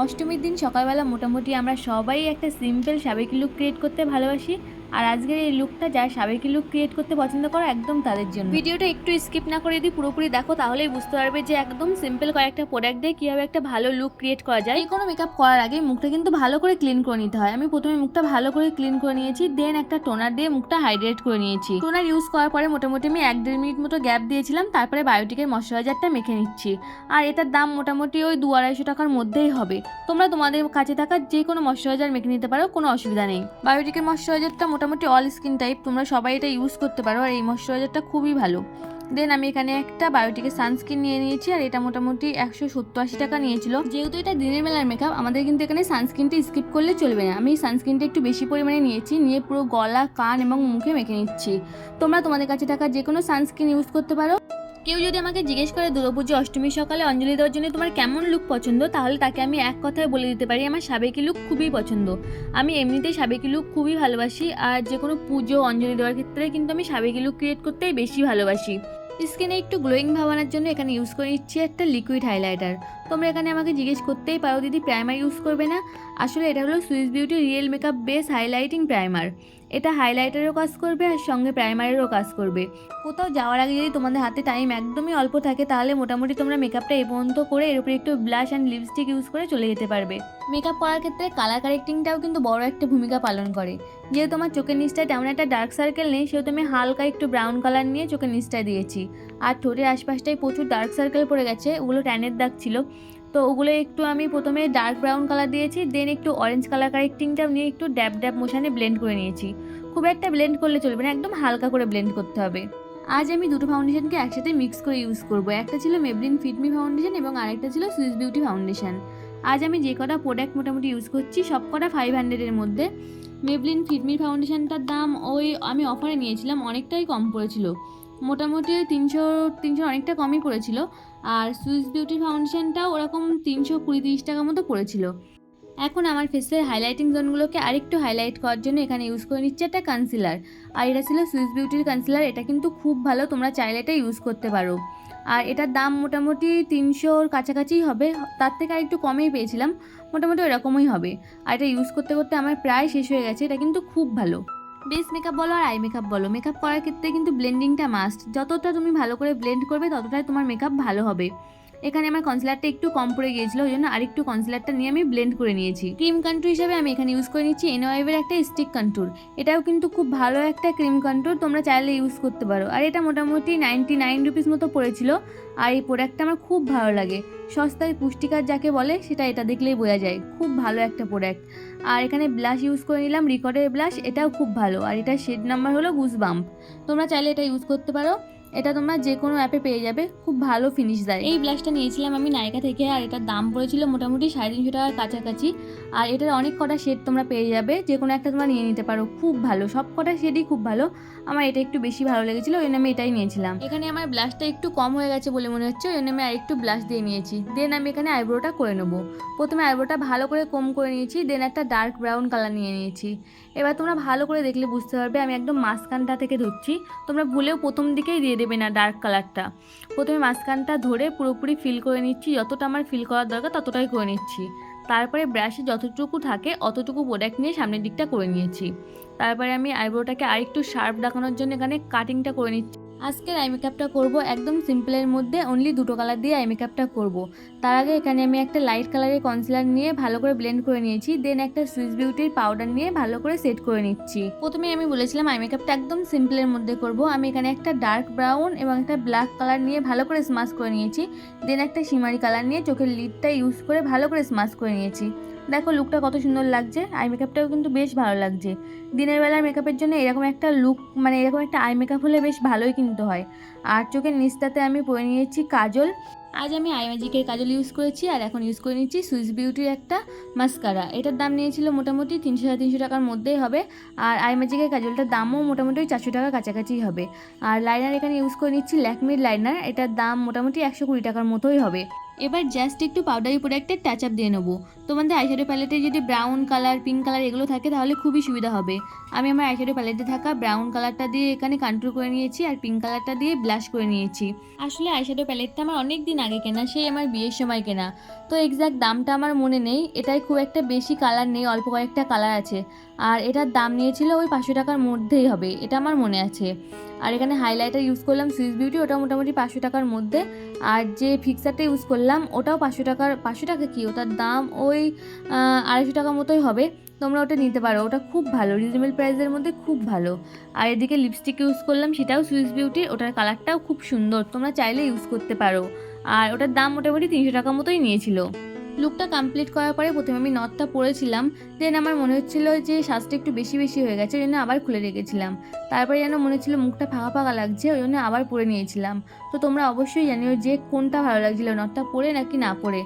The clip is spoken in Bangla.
অষ্টমীর দিন সকালবেলা মোটামুটি আমরা সবাই একটা সিম্পল সাবেকি লুক ক্রিয়েট করতে ভালোবাসি। আর আজকের এই লুকটা যারা সাবেকি লুক ক্রিয়েট করতে পছন্দ করো একদম তাদের জন্য। ভিডিওটা একটু স্কিপ না করে যদি পুরোপুরি দেখো তাহলেই বুঝতে পারবে যে একদম সিম্পল কয়েকটা প্রোডাক্ট দিয়ে কীভাবে একটা ভালো লুক ক্রিয়েট করা যায়। এই কোনো মেকআপ করার আগে মুখটা কিন্তু ভালো করে ক্লিন করে নিতে হয়। আমি প্রথমে মুখটা ভালো করে ক্লিন করে নিয়েছি দেন একটা টোনার দিয়ে মুখটা হাইড্রেট করে নিয়েছি। টোনার ইউজ করার পরে মোটামুটি আমি এক দেড় মিনিট মতো গ্যাপ দিয়েছিলাম তারপরে বায়োটিকের ময়শ্চারাইজারটা মেখে নিচ্ছি। আর এটার দাম মোটামুটি ওই দু আড়াইশো টাকার মধ্যেই হবে। তোমরা তোমাদের কাছে থাকা যে কোনো ময়শ্চারাইজার মেখে নিতে পারো কোনো অসুবিধা নেই। বায়োটিকের ময়শ্চারাইজারটা মোটামুটি অল স্কিন টাইপ তোমরা সবাই এটা ইউজ করতে পারো আর এই ময়শ্চারাইজারটা খুবই ভালো। দেন আমি এখানে একটা বায়োটিকের সানস্ক্রিন নিয়ে নিয়েছি আর এটা মোটামুটি একশো সত্তর আশি টাকা নিয়েছিল। যেহেতু এটা দিনের বেলার মেকআপ আমাদের কিন্তু এখানে সানস্ক্রিনটা স্কিপ করলে চলবে না। আমি সানস্ক্রিনটা একটু বেশি পরিমাণে নিয়েছি, নিয়ে পুরো গলা, কান এবং মুখে মেখে নিচ্ছি। তোমরা তোমাদের কাছে থাকা যে কোনো সানস্ক্রিন ইউজ করতে পারো। কেউ যদি আমাকে জিজ্ঞেস করে দুর্গাপুজো অষ্টমীর সকালে অঞ্জলি দেওয়ার জন্য তোমার কেমন লুক পছন্দ, তাহলে তাকে আমি এক কথায় বলে দিতে পারি, আমার সাবেকি লুক খুবই পছন্দ। আমি এমনিতেই সাবেকি লুক খুবই ভালোবাসি, আর যে কোনো পুজো, অঞ্জলি দেওয়ার ক্ষেত্রে কিন্তু আমি সাবেকি লুক ক্রিয়েট করতেই বেশি ভালোবাসি। স্কিনে একটু গ্লোয়িং ভাবানোর জন্য এখানে ইউজ করে নিচ্ছি একটা লিকুইড হাইলাইটার তোমরা এখানে আমাকে জিজ্ঞেস করতেই পারো, দিদি প্রাইমার ইউজ করবে না? আসলে এটা হলো Swiss beauty real makeup base highlighting primer এটা হাইলাইটারেরও কাজ করবে আর সঙ্গে প্রাইমারেরও কাজ করবে। কোথাও যাওয়ার আগে যদি তোমাদের হাতে টাইম একদমই অল্প থাকে, তাহলে মোটামুটি তোমরা মেকআপটা এই পর্যন্ত করে এর উপরে একটু ব্লাশ অ্যান্ড লিপস্টিক ইউজ করে চলে যেতে পারবে। মেকআপ করার ক্ষেত্রে কালার কারেক্টিংটাও কিন্তু বড় একটা ভূমিকা পালন করে। যেহেতু তোমার চোখের নিচটায় তেমন একটা ডার্ক সার্কেল নেই সেহেতু আমি হালকা একটু ব্রাউন কালার নিয়ে চোখের নিচটায় দিয়েছি। আর ঠোঁটের আশপাশটায় প্রচুর ডার্ক সার্কেল পড়ে গেছে, ওগুলো ট্যানের দাগ ছিল। তো ওগুলো একটু আমি প্রথমে ডার্ক ব্রাউন কালার দিয়েছি দেন একটু অরেঞ্জ কালার কারেক্টিংটা নিয়ে একটু ড্যাব ড্যাব মোশানে ব্লেন্ড করে নিয়েছি। খুব একটা ব্লেন্ড করলে চলবে না, একদম হালকা করে ব্লেন্ড করতে হবে। আজ আমি দুটো ফাউন্ডেশনকে একসাথে মিক্স করে ইউজ করব। একটা ছিল মেবলিন ফিটমি ফাউন্ডেশন এবং আরেকটা ছিল সুইস বিউটি ফাউন্ডেশন আজ আমি যে কটা প্রোডাক্ট মোটামুটি ইউজ করছি, সব কটা ফাইভ হান্ড্রেডের মধ্যে। মেবলিন ফিটমি ফাউন্ডেশনটার দাম ওই আমি অফারে নিয়েছিলাম, অনেকটাই কম পড়েছিল। মোটামুটি ওই তিনশো তিনশো অনেকটা কমই পড়েছিল। আর সুইস বিউটি ফাউন্ডেশনটাও ওরকম তিনশো কুড়ি তিরিশ টাকার মতো পড়েছিল। এখন আমার ফেসের হাইলাইটিং জোনগুলোকে আরেকটু হাইলাইট করার জন্য এখানে ইউজ করে নিচ্ছে একটা কনসিলার আর এটা ছিল সুইস বিউটির কনসিলার এটা কিন্তু খুব ভালো, তোমরা চাইলে এটা ইউজ করতে পারো। আর এটার দাম মোটামুটি তিনশোর কাছাকাছিই হবে। তার থেকে আর একটু কমেই পেয়েছিলাম। মোটামুটি ওরকমই হবে। আর এটা ইউজ করতে করতে আমার প্রায় শেষ হয়ে গেছে। এটা কিন্তু খুব ভালো। বেস মেকআপ বলো আর আই মেকআপ বলো। মেকআপ করার ক্ষেত্রে কিন্তু ব্লেন্ডিংটা মাস্ট যতটা তুমি ভালো করে ব্লেন্ড করবে, ততটাই তোমার মেকআপ ভালো হবে। এখানে আমার কনসিলারটা একটু কম পড়ে গিয়েছিল, ওই জন্য আরেকটু কনসিলারটা নিয়ে আমি ব্লেন্ড করে নিয়েছি। ক্রিম কন্ট্রোর হিসাবে আমি এখানে ইউজ করে নিচ্ছি এনওয়াইভের একটা স্টিক কন্ট্রোর এটাও কিন্তু খুব ভালো একটা ক্রিম কন্ট্রোর তোমরা চাইলে ইউজ করতে পারো। আর এটা মোটামুটি নাইনটি নাইন রুপিস মতো পড়েছিল, আর এই প্রোডাক্টটা আমার খুব ভালো লাগে। সস্তায় পুষ্টিকার যাকে বলে, সেটা এটা দেখলেই বোঝা যায়। খুব ভালো একটা প্রোডাক্ট আর এখানে ব্লাশ ইউজ করে নিলাম রিকর্ডের ব্লাশ এটাও খুব ভালো। আর এটা শেড নাম্বার হলো গুজ বাম্প তোমরা চাইলে এটা ইউজ করতে পারো। এটা তোমরা যে কোনো অ্যাপে পেয়ে যাবে। খুব ভালো ফিনিশ দেয়। এই ব্লাশটা নিয়েছিলাম আমি নায়িকা থেকে আর এটার দাম পড়েছিল মোটামুটি সাড়ে তিনশো টাকার কাছাকাছি। আর এটার অনেক কটা শেড তোমরা পেয়ে যাবে যে কোনো একটা তোমরা নিয়ে নিতে পারো। খুব ভালো সব কটা শেডই খুব ভালো। আমার এটা একটু বেশি ভালো লেগেছিলো ওই জন্য আমি এটাই নিয়েছিলাম। এখানে আমার ব্লাশটা একটু কম হয়ে গেছে বলে মনে হচ্ছে ওই জন্য আমি আরেকটু ব্লাশ দিয়ে নিয়েছি। দেন আমি এখানে আইব্রোটা করে নেব। প্রথমে আইব্রোটা ভালো করে কম করে নিয়েছি দেন একটা ডার্ক ব্রাউন কালার নিয়ে নিয়েছি। এবার তোমরা ভালো করে দেখলে বুঝতে পারবে আমি একদম মাঝখানটা থেকে ধরছি। তোমরা ভুলেও প্রথম দিকেই দিয়ে দেবে না ডার্ক কালারটা প্রথমে মাঝখানটা ধরে পুরোপুরি ফিল করে নিচ্ছি, যতটা আমার ফিল করার দরকার ততটাই করে নিচ্ছি। তারপরে ব্রাশে যতটুকু থাকে অতটুকু প্রোডাক্ট নিয়ে সামনের দিকটা করে নিয়েছি। তারপরে আমি আইব্রোটাকে আরেকটু শার্প দেখানোর জন্য এখানে কাটিংটা করে নিচ্ছি। আজকের আই মেকআপটা করব একদম সিম্পলের মধ্যে অনলি দুটো কালার দিয়ে আই মেকআপটা করব। তার আগে এখানে আমি একটা লাইট কালারের কনসিলার নিয়ে ভালো করে ব্লেন্ড করে নিয়েছি দেন একটা সুইস বিউটির পাউডার নিয়ে ভালো করে সেট করে নিচ্ছি। প্রথমে আমি বলেছিলাম আই মেকআপটা একদম সিম্পলের মধ্যে করব। আমি এখানে একটা ডার্ক ব্রাউন এবং একটা ব্ল্যাক কালার নিয়ে ভালো করে স্মাশ করে নিয়েছি দেন একটা সিমারি কালার নিয়ে চোখের লিডটা ইউজ করে ভালো করে স্মাশ করে নিয়েছি। দেখো লুকটা কত সুন্দর লাগছে। আই মেকআপটাও কিন্তু বেশ ভালো লাগছে। দিনের বেলার মেকআপের জন্য এরকম একটা লুক মানে এরকম একটা আই মেকআপ হলে বেশ ভালোই কিন্তু হয়। আর চোখের নিস্তাতে আমি পরে নিয়েছি কাজল। আজ আমি আই ম্যাজিকের কাজল ইউজ করেছি আর এখন ইউজ করে নিচ্ছি সুইস বিউটির একটা মাস্কারা। এটার দাম নিয়েছিল মোটামুটি তিনশো সাড়ে তিনশো টাকার মধ্যেই হবে আর আই ম্যাজিকের কাজলটার দামও মোটামুটি চারশো টাকার কাছাকাছি হবে। আর লাইনার এখানে ইউজ করে নিচ্ছি ল্যাকমির লাইনার, এটার দাম মোটামুটি একশো কুড়ি টাকার মতোই হবে। এবার জাস্ট একটু পাউডারি প্রোডাক্টের টাচ আপ দিয়ে নেব। তোমাদের আইশ্যাডো প্যালেটে যদি ব্রাউন কালার, পিঙ্ক কালার এগুলো থাকে তাহলে খুবই সুবিধা হবে। আমি আমার আইশ্যাডো প্যালেটে থাকা ব্রাউন কালারটা দিয়ে এখানে কন্ট্রোল করে নিয়েছি আর পিঙ্ক কালারটা দিয়ে ব্লাশ করে নিয়েছি। আসলে আইশ্যাডো প্যালেটটা আমার অনেক দিন আগে কেনা, সেই আমার বিয়ের সময় কেনা। তো এক্স্যাক্ট দামটা আমার মনে নেই, এটাই খুব একটা বেশি কালার নেই, অল্প কয়েকটা কালার আছে। আর এটার দাম নিয়েছিল ওই পাঁচশো টাকার মধ্যেই হবে, এটা আমার মনে আছে। আর এখানে হাইলাইটার ইউজ করলাম সুইস বিউটি ওটা মোটামুটি পাঁচশো টাকার মধ্যে। আর যে ফিক্সারটা ইউজ করলাম, ওটাও পাঁচশো টাকার, পাঁচশো টাকা কি? ওটার দাম ওই আড়াইশো টাকা মতোই হবে। তোমরা ওটা নিতে পারো, ওটা খুব ভালো রিজনেবল প্রাইসের মধ্যে খুব ভালো। আর এদিকে লিপস্টিক ইউজ করলাম, সেটাও সুইস বিউটির ওটার কালারটাও খুব সুন্দর, তোমরা চাইলে ইউজ করতে পারো। আর ওটার দাম মোটামুটি তিনশো টাকা মতোই নিয়েছিল। লুকটা কমপ্লিট করার পরে প্রথমে আমি নথটা পরেছিলাম দেন আমার মনে হচ্ছিল যে শ্বাসটা একটু বেশি বেশি হয়ে গেছে, ওই জন্য আবার খুলে রেখেছিলাম। তারপরে যেন মনে হচ্ছিল মুখটা ফাঁকা ফাঁকা লাগছে, ওই জন্য আবার পরে নিয়েছিলাম। তো তোমরা অবশ্যই জানিও যে কোনটা ভালো লাগছিল নথটা পরে নাকি না পরে।